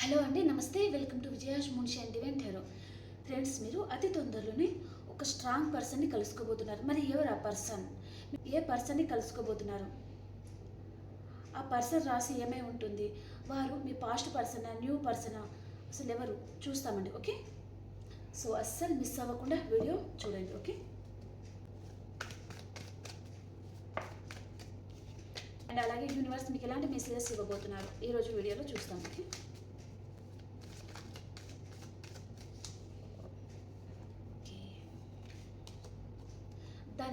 Hello అండి నమస్తే. Welcome to విజయాష్ Munshi and event hero friends మీరు అతి తొందరలోనే ఒక స్ట్రాంగ్ పర్సన్ని కలుసుకోబోతున్నారు. మరి ఎవరు ఆ పర్సన్? ఏ పర్సన్ని కలుసుకోబోతున్నారు? ఆ పర్సన్ రాసి ఏమై ఉంటుంది? వారు మీ పాస్ట్ పర్సనా న్యూ పర్సనా? అసలు ఎవరు? చూస్తామండి ఓకే? సో అస్సలు మిస్ అవ్వకుండా వీడియో చూడండి ఓకే? అండ్ అలాగే యూనివర్స్ మీకు ఎలాంటి మెసేజెస్ ఇవ్వబోతున్నారు? ఈరోజు వీడియోలో చూస్తాం okay?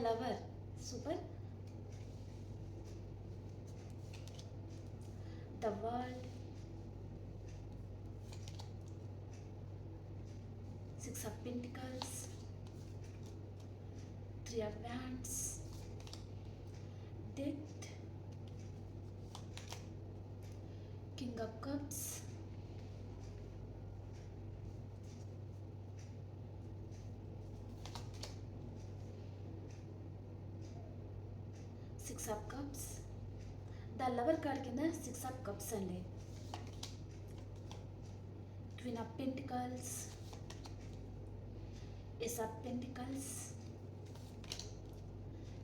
Lover, Super, the world. Six of pentacles. Three of wands. Death. King of cups. Six of cups the lover card కింద సిక్స్ ఆఫ్ కప్స్ అండి queen of pentacles ace of pentacles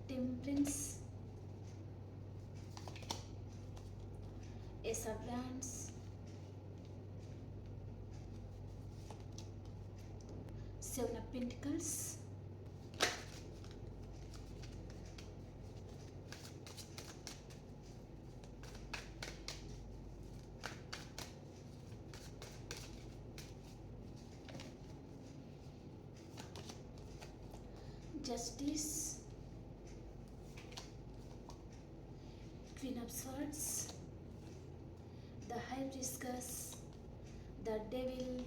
temperance ace of wands seven of pentacles justice, queen of swords, the high priestess, the devil,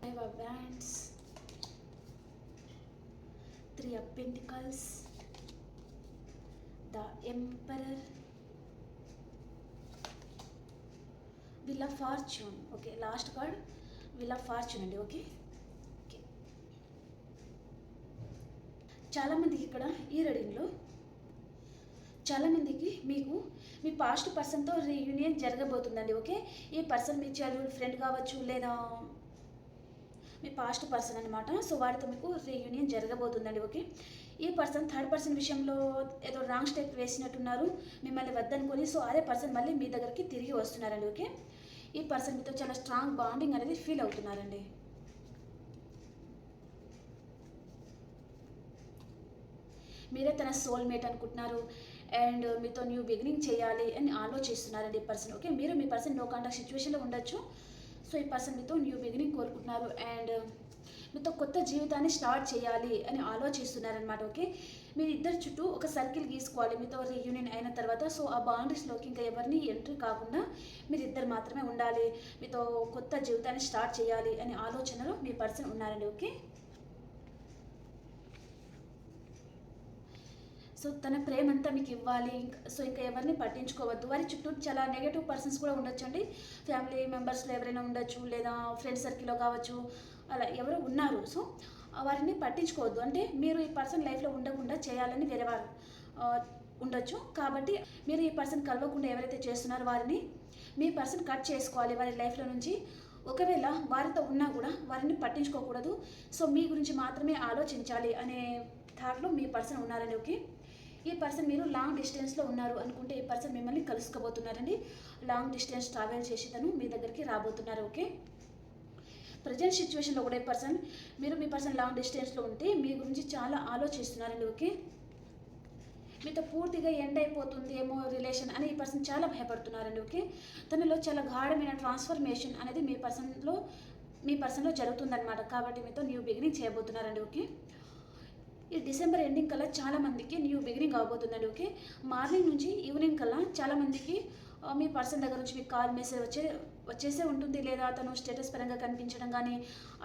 five of wands, three of pentacles, the emperor, wheel of fortune. Okay, last card, wheel of fortune అండి చాలామందికి ఇక్కడ ఈ రీడింగ్లో చాలామందికి మీకు మీ past పర్సన్తో reunion జరగబోతుందండి ఓకే? ఈ పర్సన్ మీ చైల్డ్హుడ్ ఫ్రెండ్ కావచ్చు లేదా మీ పాస్ట్ పర్సన్ అనమాట సో వారితో మీకు రీయూనియన్ జరగబోతుందండి ఓకే? ఈ పర్సన్ థర్డ్ పర్సన్ విషయంలో ఏదో రాంగ్ స్టెప్ వేసినట్టున్నారు మిమ్మల్ని వద్దనుకొని సో అదే పర్సన్ మళ్ళీ మీ దగ్గరికి తిరిగి వస్తున్నారండి ఓకే? ఈ పర్సన్ మీతో చాలా స్ట్రాంగ్ బాండింగ్ అనేది ఫీల్ అవుతున్నారండి. మీరే తన సోల్మేట్ అనుకుంటున్నారు. అండ్ మీతో న్యూ బిగినింగ్ చేయాలి అని ఆలోచిస్తున్నారండి ఈ పర్సన్ ఓకే మీరు మీ పర్సన్ నో కాంటాక్ట్ సిచ్యువేషన్లో ఉండొచ్చు. సో ఈ పర్సన్ మీతో న్యూ బిగినింగ్ కోరుకుంటున్నారు. అండ్ మీతో కొత్త జీవితాన్ని స్టార్ట్ చేయాలి అని ఆలోచిస్తున్నారనమాట ఓకే మీరు ఇద్దరు చుట్టూ ఒక సర్కిల్ గీసుకోవాలి మీతో రీయూనియన్ అయిన తర్వాత. సో ఆ బౌండరీస్లోకి ఇంకా ఎవరిని ఎంట్రీ కాకుండా మీరు ఇద్దరు మాత్రమే ఉండాలి. మీతో కొత్త జీవితాన్ని స్టార్ట్ చేయాలి అనే ఆలోచనలో మీ పర్సన్ ఉన్నారండి ఓకే సో తన ప్రేమ అంతా మీకు ఇవ్వాలి. ఇంకా సో ఇంకా ఎవరిని పట్టించుకోవద్దు. వారి చుట్టూ చాలా నెగటివ్ పర్సన్స్ కూడా ఉండొచ్చు అండి ఫ్యామిలీ మెంబర్స్లో ఎవరైనా ఉండొచ్చు లేదా ఫ్రెండ్ సర్కిల్లో కావచ్చు అలా ఎవరు ఉన్నారు. సో వారిని పట్టించుకోవద్దు. అంటే మీరు ఈ పర్సన్ లైఫ్లో ఉండకుండా చేయాలని వేరే వారు ఉండొచ్చు. కాబట్టి మీరు ఈ పర్సన్ కలవకుండా ఎవరైతే చేస్తున్నారో వారిని మీ పర్సన్ కట్ చేసుకోవాలి వారి లైఫ్లో నుంచి. ఒకవేళ వారితో ఉన్నా కూడా వారిని పట్టించుకోకూడదు. సో మీ గురించి మాత్రమే ఆలోచించాలి అనే థాట్లో మీ పర్సన్ ఉన్నారని ఓకే? ఈ పర్సన్ మీరు లాంగ్ డిస్టెన్స్లో ఉన్నారు అనుకుంటే ఈ పర్సన్ మిమ్మల్ని కలుసుకోబోతున్నారండి. లాంగ్ డిస్టెన్స్ ట్రావెల్ చేసి తను మీ దగ్గరికి రాబోతున్నారు ఓకే? ప్రజెంట్ సిచ్యువేషన్లో కూడా ఈ పర్సన్ మీరు మీ పర్సన్ లాంగ్ డిస్టెన్స్లో ఉంటే మీ గురించి చాలా ఆలోచిస్తున్నారండి ఓకే? మీతో పూర్తిగా ఎండ్ అయిపోతుంది ఏమో రిలేషన్ అని ఈ పర్సన్ చాలా భయపడుతున్నారండి ఓకే? తనలో చాలా గాఢమైన ట్రాన్స్ఫర్మేషన్ అనేది మీ పర్సన్లో మీ పర్సన్లో జరుగుతుందన్నమాట. కాబట్టి మీతో న్యూ బిగినింగ్ చేయబోతున్నారండి ఓకే? ఈ డిసెంబర్ ఎండింగ్ కల్లా చాలా మందికి న్యూ బిగినింగ్ అవబోతుందండి ఓకే? మార్నింగ్ నుంచి ఈవినింగ్ కల్లా చాలా మందికి మీ పర్సన్ దగ్గర నుంచి మీకు కాల్ మెసేజ్ వచ్చే వచ్చేసే ఉంటుంది. లేదా అతను స్టేటస్ పరంగా కనిపించడం కానీ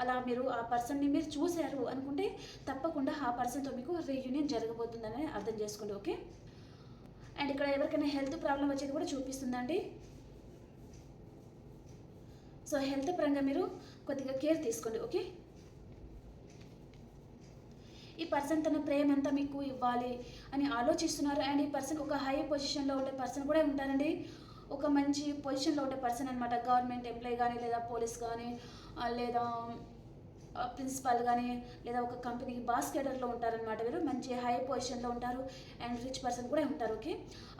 అలా మీరు ఆ పర్సన్ని మీరు చూశారు అనుకుంటే తప్పకుండా ఆ పర్సన్తో మీకు రీయూనియన్ జరగబోతుందని అర్థం చేసుకోండి ఓకే? అండ్ ఇక్కడ ఎవరికైనా హెల్త్ ప్రాబ్లం వచ్చేది కూడా చూపిస్తుందండి. సో హెల్త్ పరంగా మీరు కొద్దిగా కేర్ తీసుకోండి ఓకే? ఈ పర్సన్ తన ప్రేమ అంతా మీకు ఇవ్వాలి అని ఆలోచిస్తున్నారు. అండ్ ఈ పర్సన్ ఒక హై పొజిషన్లో ఉండే పర్సన్ కూడా ఉంటారండి. ఒక మంచి పొజిషన్లో ఉండే పర్సన్ అనమాట గవర్నమెంట్ ఎంప్లాయీ కానీ లేదా పోలీస్ కానీ లేదా ప్రిన్సిపాల్ కానీ లేదా ఒక కంపెనీకి బాస్కెటర్లో ఉంటారనమాట వీరు. మంచి హై పొజిషన్లో ఉంటారు. అండ్ రిచ్ పర్సన్ కూడా ఉంటారు. ఓకే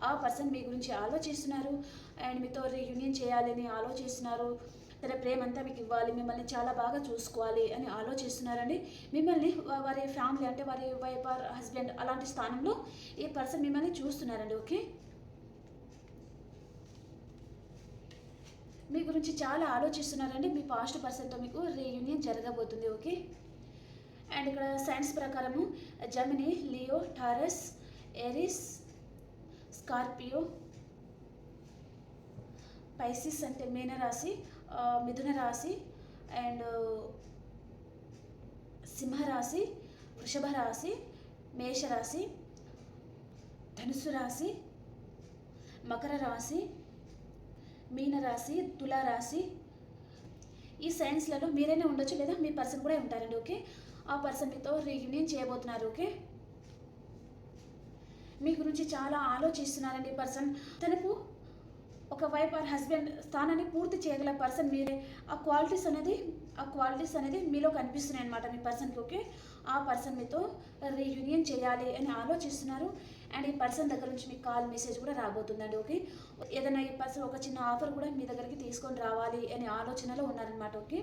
ఆ పర్సన్ మీ గురించి ఆలోచిస్తున్నారు. అండ్ మీతో రీయూనియన్ చేయాలని ఆలోచిస్తున్నారు. తన ప్రేమంతా మీకు ఇవ్వాలి మిమ్మల్ని చాలా బాగా చూసుకోవాలి అని ఆలోచిస్తున్నారండి. మిమ్మల్ని వారి ఫ్యామిలీ అంటే వారి వైఫ్ ఆర్ హస్బెండ్ అలాంటి స్థానంలో ఈ పర్సన్ మిమ్మల్ని చూస్తున్నారండి ఓకే? మీ గురించి చాలా ఆలోచిస్తున్నారండి. మీ పాస్ట్ పర్సన్తో మీకు రీయూనియన్ జరగబోతుంది ఓకే? అండ్ ఇక్కడ సైన్స్ ప్రకారము Gemini Leo Taurus Aries Scorpio Pisces అంటే మీనరాశి Uh, మిథున రాశి అండ్ uh, సింహరాశి వృషభ రాశి మేషరాశి ధనుసు రాశి మకర రాశి మీనరాశి తులారాశి ఈ సైన్స్లలో మీరైనా ఉండొచ్చు లేదా మీ పర్సన్ కూడా ఉంటారండి ఓకే ఆ పర్సన్ మీతో రీయూనియన్ చేయబోతున్నారు ఓకే మీ గురించి చాలా ఆలోచిస్తున్నారండి పర్సన్ తనకు ఒక వైఫ్ ఆర్ హస్బెండ్ స్థానాన్ని పూర్తి చేయగల పర్సన్ మీరే. ఆ క్వాలిటీస్ అనేది ఆ క్వాలిటీస్ అనేది మీలో కనిపిస్తున్నాయి అనమాట మీ పర్సన్కి ఓకే? ఆ పర్సన్ మీతో రీయూనియన్ చేయాలి అని ఆలోచిస్తున్నారు. అండ్ ఈ పర్సన్ దగ్గర నుంచి మీకు కాల్ మెసేజ్ కూడా రాబోతుందండి ఓకే? ఏదైనా ఈ పర్సన్ ఒక చిన్న ఆఫర్ కూడా మీ దగ్గరికి తీసుకొని రావాలి అనే ఆలోచనలో ఉన్నారనమాట ఓకే?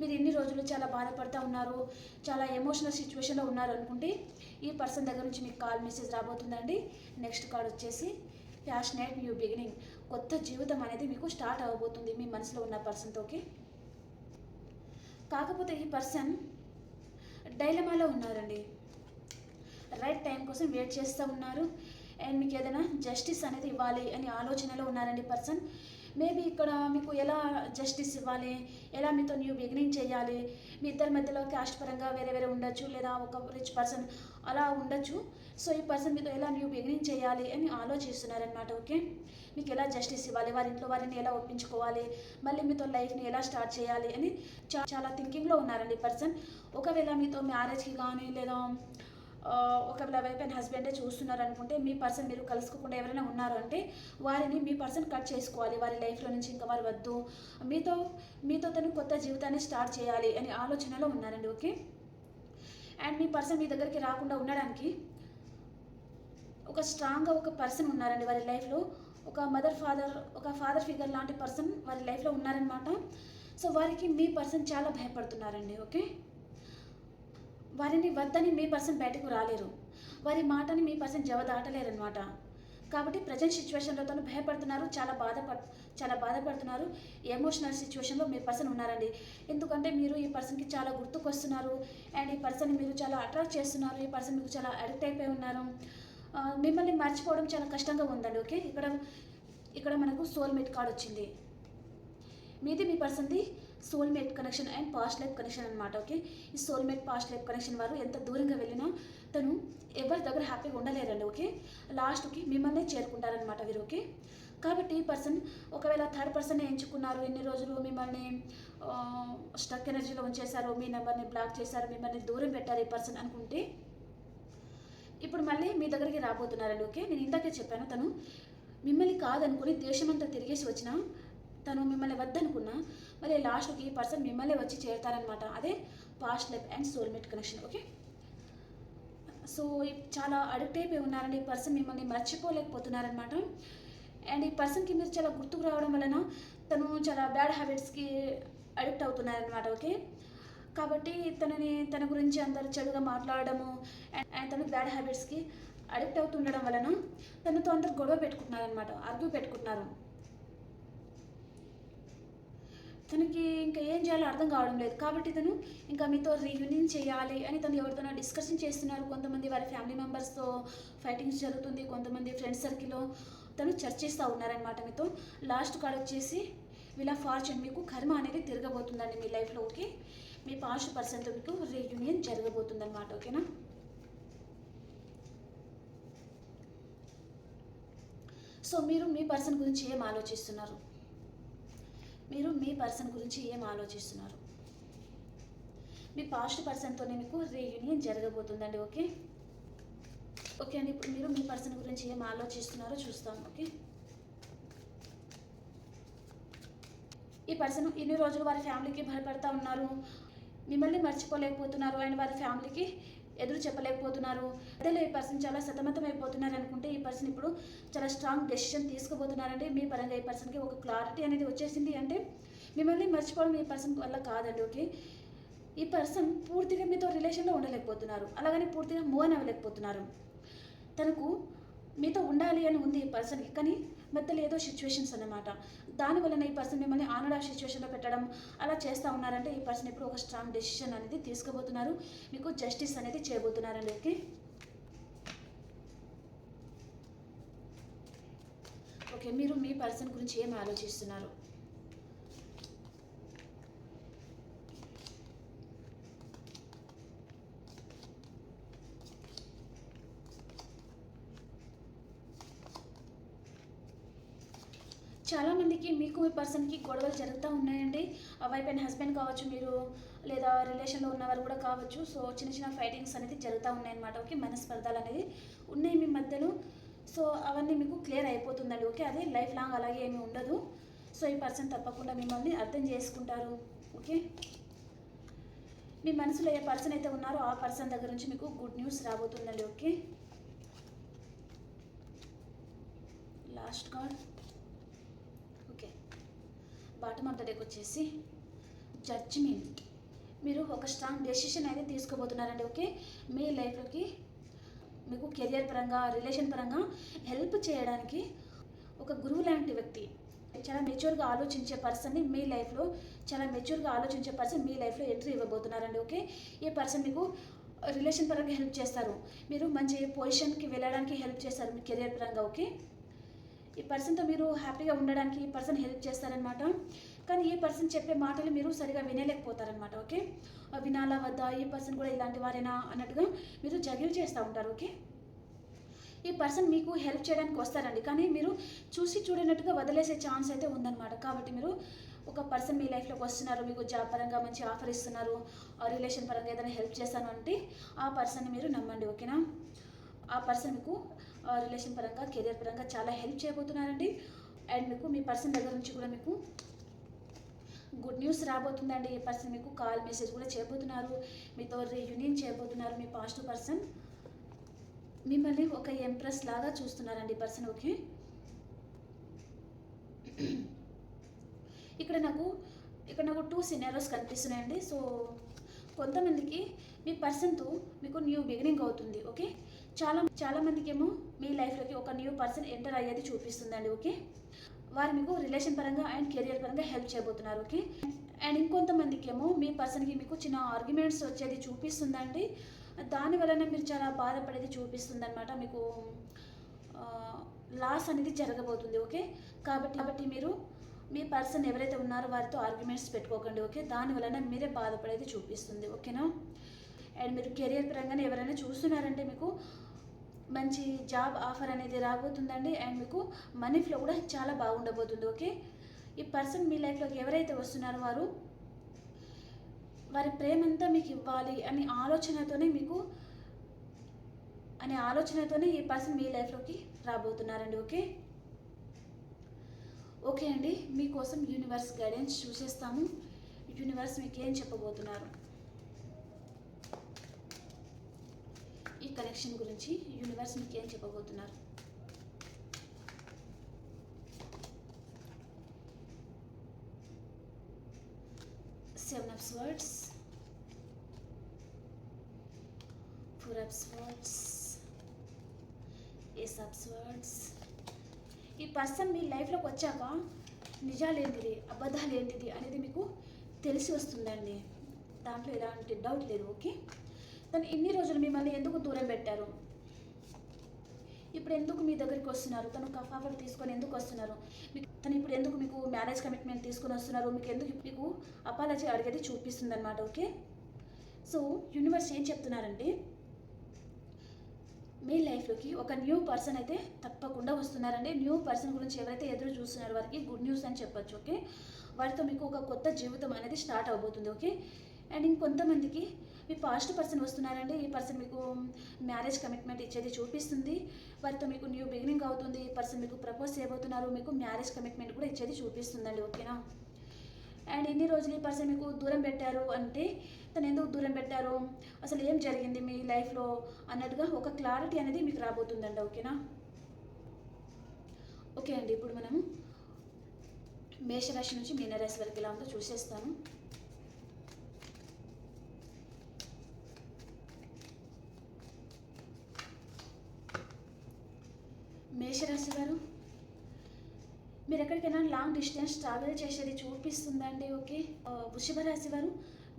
మీరు ఎన్ని రోజులు చాలా బాధపడుతూ ఉన్నారు చాలా ఎమోషనల్ సిచ్యువేషన్లో ఉన్నారు అనుకుంటే ఈ పర్సన్ దగ్గర నుంచి మీకు కాల్ మెసేజ్ రాబోతుందండి. నెక్స్ట్ కార్డ్ వచ్చేసి ప్యాషనేట్ న్యూ బిగినింగ్ కొత్త జీవితం అనేది మీకు స్టార్ట్ అవ్వబోతుంది మీ మనసులో ఉన్న పర్సన్తోకి కాకపోతే ఈ పర్సన్ డైలమాలో ఉన్నారండి. రైట్ టైం కోసం వెయిట్ చేస్తూ ఉన్నారు. అండ్ మీకు ఏదైనా జస్టిస్ అనేది ఇవ్వాలి అని ఆలోచనలో ఉన్నారండి పర్సన్ మేబీ ఇక్కడ మీకు ఎలా జస్టిస్ ఇవ్వాలి? ఎలా మీతో న్యూ బిగినింగ్ చేయాలి? మీ ఇద్దరి మధ్యలో క్యాస్ట్ పరంగా వేరే వేరే ఉండొచ్చు లేదా ఒక రిచ్ పర్సన్ అలా ఉండొచ్చు. సో ఈ పర్సన్ మీతో ఎలా న్యూ బిగినింగ్ చేయాలి అని ఆలోచిస్తున్నారనమాట ఓకే మీకు ఎలా జస్టిస్ ఇవ్వాలి? వారి ఇంట్లో వారిని ఎలా ఒప్పించుకోవాలి? మళ్ళీ మీతో లైఫ్ని ఎలా స్టార్ట్ చేయాలి అని చాలా థింకింగ్లో ఉన్నారండి పర్సన్ ఒకవేళ మీతో మ్యారేజ్కి కానీ లేదా ఒకవేళ వైఫ్ అండ్ హస్బెండే చూస్తున్నారు అనుకుంటే మీ పర్సన్ మీరు కలుసుకోకుండా ఎవరైనా ఉన్నారంటే వారిని మీ పర్సన్ కట్ చేసుకోవాలి. వారి లైఫ్లో నుంచి ఇంకా వారు వద్దు. మీతో మీతో తను కొత్త జీవితాన్ని స్టార్ట్ చేయాలి అనే ఆలోచనలో ఉన్నారండి. ఓకే? అండ్ మీ పర్సన్ మీ దగ్గరికి రాకుండా ఉండడానికి ఒక స్ట్రాంగ్గా ఒక పర్సన్ ఉన్నారండి వారి లైఫ్లో. ఒక మదర్ ఫాదర్ ఒక ఫాదర్ ఫిగర్ లాంటి పర్సన్ వారి లైఫ్లో ఉన్నారనమాట. సో వారికి మీ పర్సన్ చాలా భయపడుతున్నారండి. ఓకే? వారిని వద్దని మీ పర్సన్ బయటకు రాలేరు. వారి మాటని మీ పర్సన్ జవ దాటలేరనమాట కాబట్టి ప్రజెంట్ సిచ్యువేషన్లో తను భయపడుతున్నారు చాలా బాధపడు చాలా బాధపడుతున్నారు. ఎమోషనల్ సిచ్యువేషన్లో మీ పర్సన్ ఉన్నారండి. ఎందుకంటే మీరు ఈ పర్సన్కి చాలా గుర్తుకొస్తున్నారు. అండ్ ఈ పర్సన్ మీరు చాలా అట్రాక్ట్ చేస్తున్నారు. ఈ పర్సన్ మీకు చాలా అడిక్ట్ అయిపోయి ఉన్నారు. మిమ్మల్ని మర్చిపోవడం చాలా కష్టంగా ఉందండి ఓకే? ఇక్కడ ఇక్కడ మనకు సోల్మేట్ కార్డ్ వచ్చింది. మీది మీ పర్సన్ది soulmate connection and past life connection అనమాట ఓకే ఈ సోల్మేట్ పాస్ట్ లైఫ్ కనెక్షన్ వారు ఎంత దూరంగా వెళ్ళినా తను ఎవరి దగ్గర హ్యాపీగా ఉండలేరండి ఓకే లాస్ట్కి మిమ్మల్ని చేరుకుంటారనమాట వీరు ఓకే కాబట్టి ఈ పర్సన్ ఒకవేళ థర్డ్ పర్సన్ ఎంచుకున్నారు ఎన్ని రోజులు మిమ్మల్ని స్టక్ ఎనర్జీలో ఉంచేశారు మీ నెంబర్ని బ్లాక్ చేశారు మిమ్మల్ని దూరం పెట్టారు ఈ పర్సన్ అనుకుంటే ఇప్పుడు మళ్ళీ మీ దగ్గరికి రాబోతున్నారండి ఓకే నేను ఇందాకే చెప్పాను తను మిమ్మల్ని కాదనుకుని దేశమంతా తిరిగేసి వచ్చిన తను మిమ్మల్ని వద్దనుకున్నా మళ్ళీ లాస్ట్కి ఈ పర్సన్ మిమ్మల్ని వచ్చి చేరుతారనమాట అదే past life and soulmate connection okay so చాలా అడిక్ట్ అయిపోయి ఉన్నారండి. ఈ పర్సన్ మిమ్మల్ని మర్చిపోలేకపోతున్నారనమాట అండ్ ఈ పర్సన్కి మీరు చాలా గుర్తుకు రావడం వలన తను చాలా బ్యాడ్ హ్యాబిట్స్కి అడిక్ట్ అవుతున్నారనమాట ఓకే కాబట్టి తనని తన గురించి అందరు చెడుగా మాట్లాడడము అండ్ అండ్ తను బ్యాడ్ హ్యాబిట్స్కి అడిక్ట్ అవుతుండడం వలన తనతో అందరు గొడవ పెట్టుకుంటున్నారనమాట ఆర్గ్యూ పెట్టుకుంటున్నారు. తనకి ఇంకా ఏం చేయాలో అర్థం కావడం లేదు. కాబట్టి తను ఇంకా మీతో రీయూనియన్ చేయాలి అని తను ఎవరితోనో డిస్కషన్ చేస్తున్నారు. కొంతమంది వారి ఫ్యామిలీ మెంబర్స్తో ఫైటింగ్స్ జరుగుతుంది. కొంతమంది ఫ్రెండ్స్ సర్కిల్లో తను చర్చిస్తూ ఉన్నారనమాట మీతో. లాస్ట్ కార్డ్ వచ్చేసి వీళ్ళ ఫార్చ్యూన్ మీకు కర్మ అనేది తిరగబోతుందండి మీ లైఫ్లో ఓకే మీ పాస్ట్ పర్సన్తో మీకు రీయూనియన్ జరగబోతుందన్నమాట. ఓకేనా? సో మీరు మీ పర్సన్ గురించి ఏం ఆలోచిస్తున్నారు? మీరు మీ పర్సన్ గురించి ఏం ఆలోచిస్తున్నారు? మీ పాస్ట్ పర్సన్తోనే మీకు రీయూనియన్ జరగబోతుందండి ఓకే? ఓకే అండి ఇప్పుడు మీరు మీ పర్సన్ గురించి ఏం ఆలోచిస్తున్నారో చూస్తాం ఓకే? ఈ పర్సన్ ఇన్ని రోజులు వారి ఫ్యామిలీకి భయపడతా ఉన్నారు? మిమ్మల్ని మర్చిపోలేకపోతున్నారు అండ్ వారి ఫ్యామిలీకి ఎదురు చెప్పలేకపోతున్నారు. అదేలో ఈ పర్సన్ చాలా సతమతం అయిపోతున్నారు అనుకుంటే ఈ పర్సన్ ఇప్పుడు చాలా స్ట్రాంగ్ డెసిషన్ తీసుకోబోతున్నారంటే మీ పరంగా ఈ పర్సన్కి ఒక క్లారిటీ అనేది వచ్చేసింది అంటే మిమ్మల్ని మర్చిపోవడం ఈ పర్సన్ వల్ల కాదండి ఓకే ఈ పర్సన్ పూర్తిగా మీతో రిలేషన్లో ఉండలేకపోతున్నారు. అలాగని పూర్తిగా మూవ్ అవ్వలేకపోతున్నారు. తనకు మీతో ఉండాలి అని ఉంది ఈ పర్సన్కి కానీ మధ్యలో ఏదో సిచ్యువేషన్స్ అన్నమాట. దానివలన ఈ పర్సన్ మిమ్మల్ని ఆనడ సిచ్యువేషన్లో పెట్టడం అలా చేస్తూ ఉన్నారంటే ఈ పర్సన్ ఇప్పుడు ఒక స్ట్రాంగ్ డెసిషన్ అనేది తీసుకోబోతున్నారు మీకు జస్టిస్ అనేది చేయబోతున్నారండి ఓకే? ఓకే మీరు మీ పర్సన్ గురించి ఏం ఆలోచిస్తున్నారు? చాలామందికి మీకు మీ పర్సన్కి గొడవలు జరుగుతూ ఉన్నాయండి. వైఫ్ అండ్ హస్బెండ్ కావచ్చు మీరు లేదా రిలేషన్లో ఉన్నవారు కూడా కావచ్చు. సో చిన్న చిన్న ఫైటింగ్స్ అనేది జరుగుతూ ఉన్నాయన్నమాట. ఓకే మనస్పర్ధలు అనేది ఉన్నాయి మీ మధ్యలో. సో అవన్నీ మీకు క్లియర్ అయిపోతుందండి. ఓకే అది లైఫ్ లాంగ్ అలాగే ఏమీ ఉండదు. సో ఈ పర్సన్ తప్పకుండా మిమ్మల్ని అర్థం చేసుకుంటారు. ఓకే? మీ మనసులో ఏ పర్సన్ అయితే ఉన్నారో ఆ పర్సన్ దగ్గర నుంచి మీకు good news రాబోతుందండి. Okay? Last card. Bottom of the deck వచ్చేసి జడ్జిమెంట్ మీరు ఒక స్ట్రాంగ్ డెసిషన్ అయితే తీసుకోబోతున్నారండి ఓకే? మీ లైఫ్లోకి మీకు కెరియర్ పరంగా రిలేషన్ పరంగా హెల్ప్ చేయడానికి ఒక గురువు లాంటి వ్యక్తి చాలా మెచ్యూర్గా ఆలోచించే పర్సన్ని మీ లైఫ్లో చాలా మెచ్యూర్గా ఆలోచించే పర్సన్ మీ లైఫ్లో ఎంట్రీ ఇవ్వబోతున్నారండి ఓకే? ఈ పర్సన్ మీకు రిలేషన్ పరంగా హెల్ప్ చేస్తారు మీరు మంచి పొజిషన్కి వెళ్ళడానికి హెల్ప్ చేస్తారు మీ కెరియర్ పరంగా ఓకే? ఈ పర్సన్తో మీరు హ్యాపీగా ఉండడానికి ఈ పర్సన్ హెల్ప్ చేస్తారనమాట కానీ ఈ పర్సన్ చెప్పే మాటలు మీరు సరిగా వినలేకపోతారనమాట ఓకే? వినాలా వద్దా? ఈ పర్సన్ కూడా ఇలాంటి వారేనా? అన్నట్టుగా మీరు జగిల్ చేస్తూ ఉంటారు ఓకే? ఈ పర్సన్ మీకు హెల్ప్ చేయడానికి వస్తారండి. కానీ మీరు చూసి చూడనట్టుగా వదిలేసే ఛాన్స్ అయితే ఉందన్నమాట. కాబట్టి మీరు ఒక పర్సన్ మీ లైఫ్లోకి వస్తున్నారు మీకు జాబ్ పరంగా మంచి ఆఫర్ ఇస్తున్నారు ఆ రిలేషన్ పరంగా ఏదైనా హెల్ప్ చేస్తాను అంటే ఆ పర్సన్ని మీరు నమ్మండి ఓకేనా? ఆ పర్సన్ మీకు రిలేషన్ పరంగా కెరియర్ పరంగా చాలా హెల్ప్ చేయబోతున్నారండి. అండ్ మీకు మీ పర్సన్ దగ్గర నుంచి కూడా మీకు గుడ్ న్యూస్ రాబోతుందండి. ఈ పర్సన్ మీకు కాల్ మెసేజ్ కూడా చేయబోతున్నారు. మీతో రీయూనియన్ చేయబోతున్నారు మీ పాజిటివ్ పర్సన్. మిమ్మల్ని ఒక ఎంప్రెస్ లాగా చూస్తున్నారండి పర్సన్ ఓకే? ఇక్కడ నాకు ఇక్కడ నాకు టూ సినారోస్ కనిపిస్తున్నాయండి. సో కొంతమందికి మీ పర్సన్తో మీకు న్యూ బిగినింగ్ అవుతుంది ఓకే? చాలా చాలా మందికి ఏమో మీ లైఫ్లోకి ఒక న్యూ పర్సన్ ఎంటర్ అయ్యేది చూపిస్తుందండి ఓకే? వారు మీకు రిలేషన్ పరంగా అండ్ కెరియర్ పరంగా హెల్ప్ చేయబోతున్నారు ఓకే? అండ్ ఇంకొంతమందికి ఏమో మీ పర్సన్కి మీకు చిన్న ఆర్గ్యుమెంట్స్ వచ్చేది చూపిస్తుందండి. దాని వలన మీరు చాలా బాధపడేది చూపిస్తుంది అనమాట మీకు లాస్ అనేది జరగబోతుంది ఓకే? కాబట్టి కాబట్టి మీరు మీ పర్సన్ ఎవరైతే ఉన్నారో వారితో ఆర్గ్యుమెంట్స్ పెట్టుకోకండి ఓకే? దాని వలన మీరే బాధపడేది చూపిస్తుంది ఓకేనా? అండ్ మీరు కెరియర్ పరంగానే ఎవరైనా చూస్తున్నారంటే మీకు మంచి జాబ్ ఆఫర్ అనేది రాబోతుందండి. అండ్ మీకు మనీ ఫ్లో కూడా చాలా బాగుండబోతుంది ఓకే? ఈ పర్సన్ మీ లైఫ్లోకి ఎవరైతే వస్తున్నారో వారు వారి ప్రేమంతా మీకు ఇవ్వాలి అనే ఆలోచనతోనే మీకు అనే ఆలోచనతోనే ఈ పర్సన్ మీ లైఫ్లోకి రాబోతున్నారండి ఓకే? ఓకే అండి మీకోసం యూనివర్స్ గైడెన్స్ చూసేస్తాము. యూనివర్స్ మీకు ఏం చెప్పబోతున్నారు? ఈ కలెక్షన్ గురించి యూనివర్స్ మీకు ఏం చెప్పబోతున్నారు. Seven of swords four of swords ace subs words ఈ పర్సన్ మీ లైఫ్లోకి వచ్చాక నిజాలు ఏంటిది అబద్ధాలు ఏంటిది అనేది మీకు తెలిసి వస్తుందండి. దాంట్లో ఎలాంటి డౌట్ లేదు ఓకే తను ఇన్ని రోజులు మిమ్మల్ని ఎందుకు దూరం పెట్టారు? ఇప్పుడు ఎందుకు మీ దగ్గరికి వస్తున్నారు? తను కఫాఫర్ తీసుకొని ఎందుకు వస్తున్నారు? మీకు తను ఇప్పుడు ఎందుకు మీకు మ్యారేజ్ కమిట్మెంట్ తీసుకొని వస్తున్నారు? మీకు ఎందుకు మీకు అపాలజీ అడిగేది చూపిస్తుంది అనమాట ఓకే? సో యూనివర్స్ ఏం చెప్తున్నారంటే మీ లైఫ్లోకి ఒక న్యూ పర్సన్ అయితే తప్పకుండా వస్తున్నారండి. న్యూ పర్సన్ గురించి ఎవరైతే ఎదురు చూస్తున్నారో వారికి గుడ్ న్యూస్ అని చెప్పొచ్చు ఓకే? వారితో మీకు ఒక కొత్త జీవితం అనేది స్టార్ట్ అవబోతుంది ఓకే? అండ్ ఇంకొంతమందికి మీ పాజిటివ్ పర్సన్ వస్తున్నారండి ఈ పర్సన్ మీకు మ్యారేజ్ కమిట్మెంట్ ఇచ్చేది చూపిస్తుంది. వారితో మీకు న్యూ బిగినింగ్ అవుతుంది. ఈ పర్సన్ మీకు ప్రపోజ్ చేయబోతున్నారు మీకు మ్యారేజ్ కమిట్మెంట్ కూడా ఇచ్చేది చూపిస్తుందండి. ఓకేనా? అండ్ ఇన్ని రోజులు ఈ పర్సన్ మీకు దూరం పెట్టారు అంటే తను ఎందుకు దూరం పెట్టారు? అసలు ఏం జరిగింది మీ లైఫ్లో? అన్నట్టుగా ఒక క్లారిటీ అనేది మీకు రాబోతుందండి. ఓకేనా? ఓకే అండి. ఇప్పుడు మనము మేషరాశి నుంచి మీనరాశి వరకు ఎలా ఉందో చూసేస్తాను. మేషరాశి గారు మీరు ఎక్కడికైనా లాంగ్ డిస్టెన్స్ ట్రావెల్ చేసేది చూపిస్తుందండి ఓకే. వృషభ రాశి వారు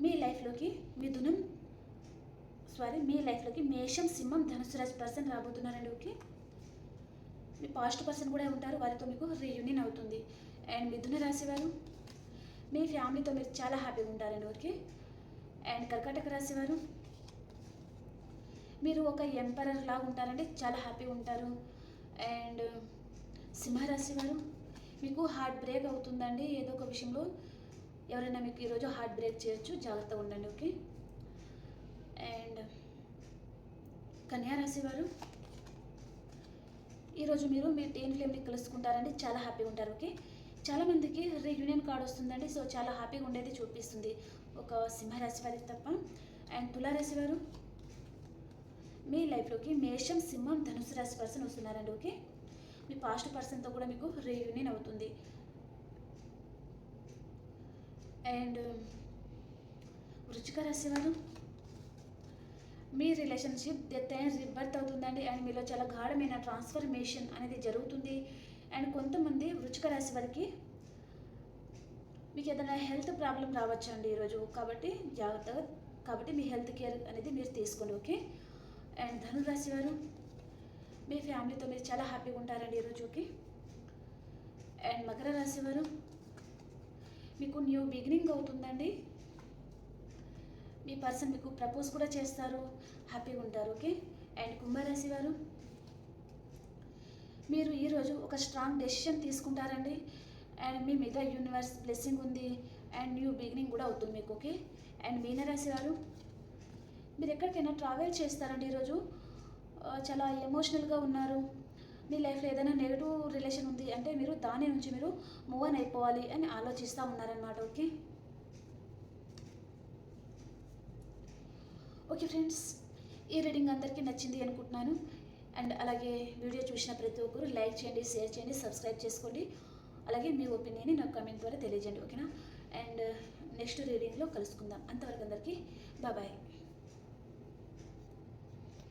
మీ లైఫ్లోకి మిథునం సారీ మీ లైఫ్లోకి మేషం సింహం ధనుసు రాశి పర్సన్ రాబోతున్నారండి ఓకే. మీ పాస్ట్ పర్సన్ కూడా ఉంటారు వారితో మీకు రీయూనియన్ అవుతుంది. అండ్ మిథున రాశి వారు మీ ఫ్యామిలీతో మీరు చాలా హ్యాపీగా ఉంటారండి ఓకే. అండ్ కర్కాటక రాశి వారు మీరు ఒక ఎంపరర్ లాగా ఉంటారండి చాలా హ్యాపీగా ఉంటారు. అండ్ సింహరాశి వారు మీకు హార్ట్ బ్రేక్ అవుతుందండి ఏదో ఒక విషయంలో. ఎవరైనా మీకు ఈరోజు హార్ట్ బ్రేక్ చేయొచ్చు జాగ్రత్తగా ఉండండి ఓకే? అండ్ కన్యారాశి వారు ఈరోజు మీరు మీ టీన్ ఫ్లేమ్ని కలుసుకుంటారండి చాలా హ్యాపీగా ఉంటారు ఓకే? చాలామందికి రీయూనియన్ కార్డ్ వస్తుందండి సో చాలా హ్యాపీగా ఉండేది చూపిస్తుంది ఒక సింహరాశి వారికి తప్ప. అండ్ తులారాశి వారు మీ లైఫ్లోకి మేషం సింహం ధనుసు రాశి పర్సన్ వస్తున్నారండి ఓకే? మీ పాస్ట్ పర్సన్తో కూడా మీకు రీయూనియన్ అవుతుంది. అండ్ వృచ్చిక రాశి వారు మీ రిలేషన్షిప్ డెత్ అండ్ రిబర్త్ అవుతుందండి. అండ్ మీలో చాలా గాఢమైన ట్రాన్స్ఫర్మేషన్ అనేది జరుగుతుంది. అండ్ కొంతమంది వృచ్చిక రాశి వారికి మీకు ఏదైనా హెల్త్ ప్రాబ్లం రావచ్చు అండి ఈరోజు. కాబట్టి జాగ్రత్తగా కాబట్టి మీ హెల్త్ కేర్ అనేది మీరు తీసుకోండి ఓకే? అండ్ ధనురాశి వారు మీ ఫ్యామిలీతో మీరు చాలా హ్యాపీగా ఉంటారండి ఈరోజుకి ఓకే అండ్ మకర రాశి వారు మీకు న్యూ బిగినింగ్ అవుతుందండి. మీ పర్సన్ మీకు ప్రపోజ్ కూడా చేస్తారు హ్యాపీగా ఉంటారు ఓకే అండ్ కుంభరాశి వారు మీరు ఈరోజు ఒక స్ట్రాంగ్ డెసిషన్ తీసుకుంటారండి. అండ్ మీ మీద యూనివర్స్ బ్లెస్సింగ్ ఉంది అండ్ న్యూ బిగినింగ్ కూడా అవుతుంది మీకు ఓకే అండ్ మీనరాశి వారు మీరు ఎక్కడికైనా ట్రావెల్ చేస్తారండి ఈరోజు? చాలా ఎమోషనల్గా ఉన్నారు. మీ లైఫ్లో ఏదైనా నెగిటివ్ రిలేషన్ ఉంది అంటే మీరు దాని నుంచి మీరు మూవ్ అని అయిపోవాలి అని ఆలోచిస్తూ ఉన్నారనమాట ఓకే? ఓకే ఫ్రెండ్స్ ఈ రీడింగ్ అందరికీ నచ్చింది అనుకుంటున్నాను. అండ్ అలాగే వీడియో చూసిన ప్రతి ఒక్కరు లైక్ చేయండి షేర్ చేయండి సబ్స్క్రైబ్ చేసుకోండి. అలాగే మీ ఒపీనియన్ని నాకు కమెంట్ ద్వారా తెలియజేయండి ఓకేనా? అండ్ నెక్స్ట్ రీడింగ్లో కలుసుకుందాం. అంతవరకు అందరికీ బాయ్